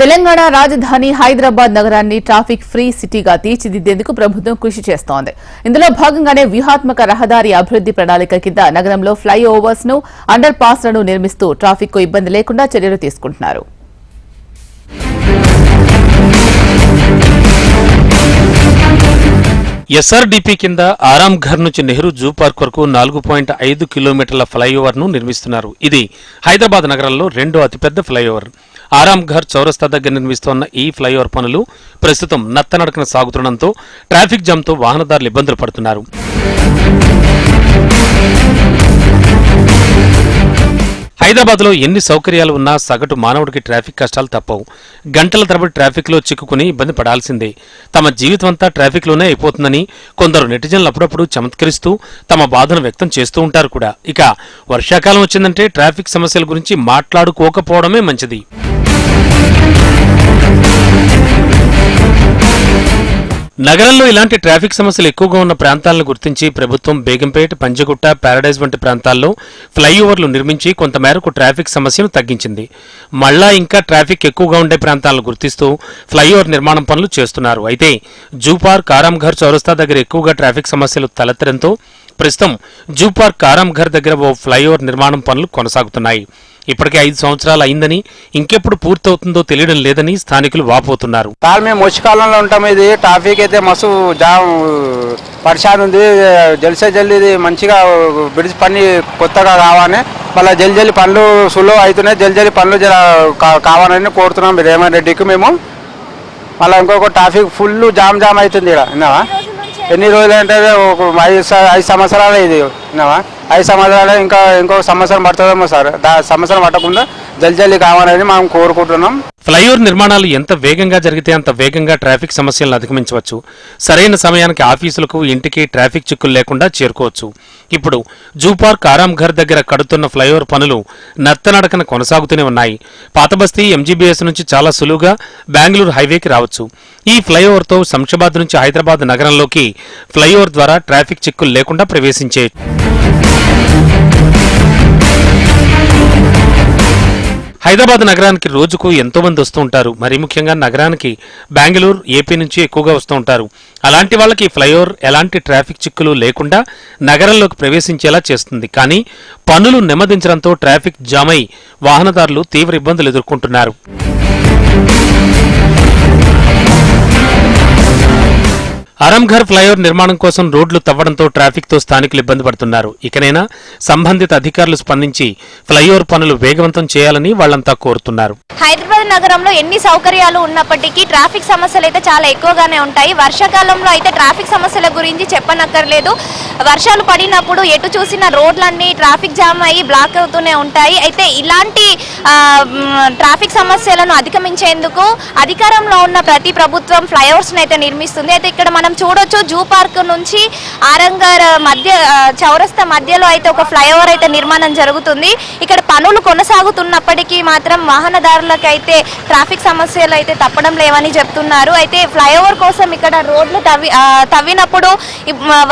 తెలంగాణ రాజధాని హైదరాబాద్ నగరాన్ని traffic free సిటీగా తీర్చిదిద్దేందుకు ప్రభుత్వం కృషి చేస్తోంది. ఇందులో భాగంగానే వ్యూహాత్మక రహదారి అభివృద్ది ప్రణాళిక కింద నగరంలో ఫ్లైఓవర్స్ను అండర్ పాస్లను నిర్మిస్తూ ట్రాఫిక్కు ఇబ్బంది లేకుండా చర్యలు తీసుకుంటున్నారు. ఎస్ఆర్డిపి కింద ఆరాం ఘర్ నుంచి నెహ్రూ జూ పార్క్ వరకు నాలుగు పాయింట్ ఐదు కిలోమీటర్ల ఫ్లైఓవర్ను నిర్మిస్తున్నారు. ఇది హైదరాబాద్ నగరంలో రెండో అతిపెద్ద ఫ్లైఓవర్. ఆరాంఘర్ చౌరస్తా దగ్గర నిర్మిస్తోన్న ఈ ఫ్లైఓవర్ పనులు ప్రస్తుతం నత్తనడకన సాగుతుండటంతో ట్రాఫిక్ జామ్తో వాహనదారులు ఇబ్బందులు పడుతున్నారు. హైదరాబాద్లో ఎన్ని సౌకర్యాలు ఉన్నా సగటు మానవుడికి ట్రాఫిక్ కష్టాలు తప్పవు. గంటల తరబడి ట్రాఫిక్లో చిక్కుకుని ఇబ్బంది పడాల్సిందే. తమ జీవితం అంతా ట్రాఫిక్లోనే అయిపోతుందని కొందరు నెటిజన్లు అప్పుడప్పుడు చమత్కరిస్తూ తమ బాధను వ్యక్తం చేస్తూ ఉంటారు కూడా. ఇక వర్షాకాలం వచ్చిందంటే ట్రాఫిక్ సమస్యల గురించి మాట్లాడుకోకపోవడమే మంచిది. నగరంలో ఇలాంటి ట్రాఫిక్ సమస్యలు ఎక్కువగా ఉన్న ప్రాంతాలను గుర్తించి ప్రభుత్వం బేగంపేట పంజగుట్ట ప్యారడైజ్ వంటి ప్రాంతాల్లో ఫ్లైఓవర్లు నిర్మించి కొంతమేరకు ట్రాఫిక్ సమస్యను తగ్గించింది. మళ్ళా ఇంకా ట్రాఫిక్ ఎక్కువగా ఉండే ప్రాంతాలను గుర్తిస్తూ ఫ్లైఓవర్ నిర్మాణం పనులు చేస్తున్నారు. అయితే జూ పార్క్ ఆరాంఘర్ చౌరస్తా దగ్గర ఎక్కువగా ట్రాఫిక్ సమస్యలు తలెత్తడంతో ప్రస్తుతం జూ పార్క్ ఆరాంఘర్ దగ్గర ఓ ఫ్లైఓవర్ నిర్మాణం పనులు కొనసాగుతున్నాయి. ఇప్పటికే ఐదు సంవత్సరాలు అయిందని ఇంకెప్పుడు పూర్తవుతుందో తెలియడం లేదని స్థానికులు వాపోతున్నారు. సార్ మేము ముచ్చికాలంలో ఉంటాం ఇది ట్రాఫిక్ అయితే మస్తు జామ్ పరిశాన్ ఉంది జల్సే జల్ది మంచిగా బ్రిడ్జ్ పని కొత్తగా కావాలని మళ్ళీ జల్ జల్లి పనులు సులువు అవుతున్నాయి జల్ జల్లి పనులు జర కావాలని కోరుతున్నాం రేవంత్ రెడ్డికి మేము. మళ్ళీ ఇంకొక ట్రాఫిక్ ఫుల్ జామ్ జామ్ అవుతుంది ఇక్కడ విన్నావా? ఎన్ని రోజులు అంటే ఒక ఐదు స- ఐదు సంవత్సరాలు ఇది విన్నావా? ఐదు సంవత్సరాలు ఇంకా ఇంకో సంవత్సరం పడుతుందేమో సార్. దా సంవత్సరం పట్టకుండా జల్జల్లి కావాలని మనం కోరుకుంటున్నాం. ఫ్లైఓవర్ నిర్మాణాలు ఎంత వేగంగా జరిగితే అంత వేగంగా ట్రాఫిక్ సమస్యలను అధిగమించవచ్చు. సరైన సమయానికి ఆఫీసులకు ఇంటికి ట్రాఫిక్ చిక్కులు లేకుండా చేరుకోవచ్చు. ఇప్పుడు జూ పార్క్ ఆరాంఘర్ దగ్గర కడుతున్న ఫ్లైఓవర్ పనులు నత్తనడకన కొనసాగుతూనే ఉన్నాయి. పాతబస్తీ ఎంజీబీఎస్ నుంచి చాలా సులువుగా బెంగళూరు హైవేకి రావచ్చు. ఈ ఫ్లైఓవర్తో శంషాబాద్ నుంచి హైదరాబాద్ నగరంలోకి ఫ్లైఓవర్ ద్వారా ట్రాఫిక్ చిక్కులు లేకుండా ప్రవేశించే హైదరాబాద్ నగరానికి రోజుకు ఎంతో మంది వస్తూ ఉంటారు. మరి ముఖ్యంగా నగరానికి బెంగళూరు ఏపీ నుంచి ఎక్కువగా వస్తూ ఉంటారు. అలాంటి వాళ్ళకి ఫ్లైఓవర్ ఎలాంటి ట్రాఫిక్ చిక్కులు లేకుండా నగరంలోకి ప్రవేశించేలా చేస్తుంది. కానీ పనులు నెమ్మదించడంతో ట్రాఫిక్ జామ్ అయి వాహనదారులు తీవ్ర ఇబ్బందులు ఎదుర్కొంటున్నారు. అరంఘర్ ఫ్లైఓవర్ నిర్మాణం కోసం రోడ్లు తవ్వడంతో ట్రాఫిక్తో స్థానికులు ఇబ్బంది పడుతున్నారు. ఇకనైనా సంబంధిత అధికారులు స్పందించి ఫ్లైఓవర్ పనులు వేగవంతం చేయాలని వాళ్ళంతా కోరుతున్నారు. హైదరాబాద్ నగరంలో ఎన్ని సౌకర్యాలు ఉన్నప్పటికీ ట్రాఫిక్ సమస్యలు అయితే చాలా ఎక్కువగానే ఉంటాయి. వర్షాకాలంలో అయితే ట్రాఫిక్ సమస్యల గురించి చెప్పనక్కర్లేదు. వర్షాలు పడినప్పుడు ఎటు చూసిన రోడ్లన్నీ ట్రాఫిక్ జామ్ అయ్యి బ్లాక్ అవుతూనే ఉంటాయి. అయితే ఇలాంటి ట్రాఫిక్ సమస్యలను అధిగమించేందుకు అధికారంలో ఉన్న ప్రతి ప్రభుత్వం ఫ్లైఓవర్స్ అయితే నిర్మిస్తుంది. అయితే ఇక్కడ మన మనం చూడొచ్చు జూ పార్క్ నుంచి ఆరంగర్ మధ్య చౌరస్తా మధ్యలో అయితే ఒక ఫ్లైఓవర్ అయితే నిర్మాణం జరుగుతుంది. ఇక్కడ పనులు కొనసాగుతున్నప్పటికీ మాత్రం వాహనదారులకు అయితే ట్రాఫిక్ సమస్యలు అయితే తప్పడం లేవని చెప్తున్నారు. అయితే ఫ్లైఓవర్ కోసం ఇక్కడ రోడ్లు తవ్వి తవ్వినప్పుడు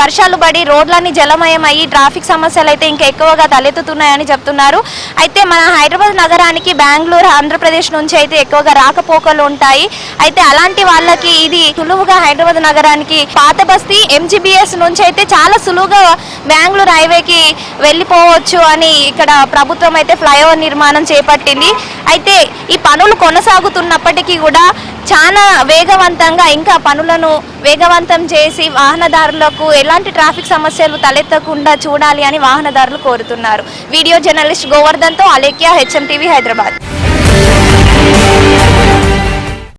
వర్షాలు పడి రోడ్లన్నీ జలమయం అయ్యి ట్రాఫిక్ సమస్యలు అయితే ఇంకా ఎక్కువగా తలెత్తుతున్నాయని చెప్తున్నారు. అయితే మన హైదరాబాద్ నగరానికి బెంగళూరు ఆంధ్రప్రదేశ్ నుంచి అయితే ఎక్కువగా రాకపోకలు ఉంటాయి. అయితే అలాంటి వాళ్ళకి ఇది సులువుగా హైదరాబాద్ నగరానికి పాత బస్తీ ఎంజీబీఎస్ నుంచి అయితే చాలా సులువుగా బెంగళూరు హైవేకి వెళ్ళిపోవచ్చు అని ఇక్కడ ప్రభుత్వం అయితే ఫ్లైఓవర్ నిర్మాణం చేపట్టింది. అయితే ఈ పనులు కొనసాగుతున్నప్పటికీ కూడా చాలా వేగవంతంగా ఇంకా పనులను వేగవంతం చేసి వాహనదారులకు ఎలాంటి ట్రాఫిక్ సమస్యలు తలెత్తకుండా చూడాలి అని వాహనదారులు కోరుతున్నారు. వీడియో జర్నలిస్ట్ గోవర్ధన్తో అలేఖ్య హెచ్ఎం టీవీ హైదరాబాద్.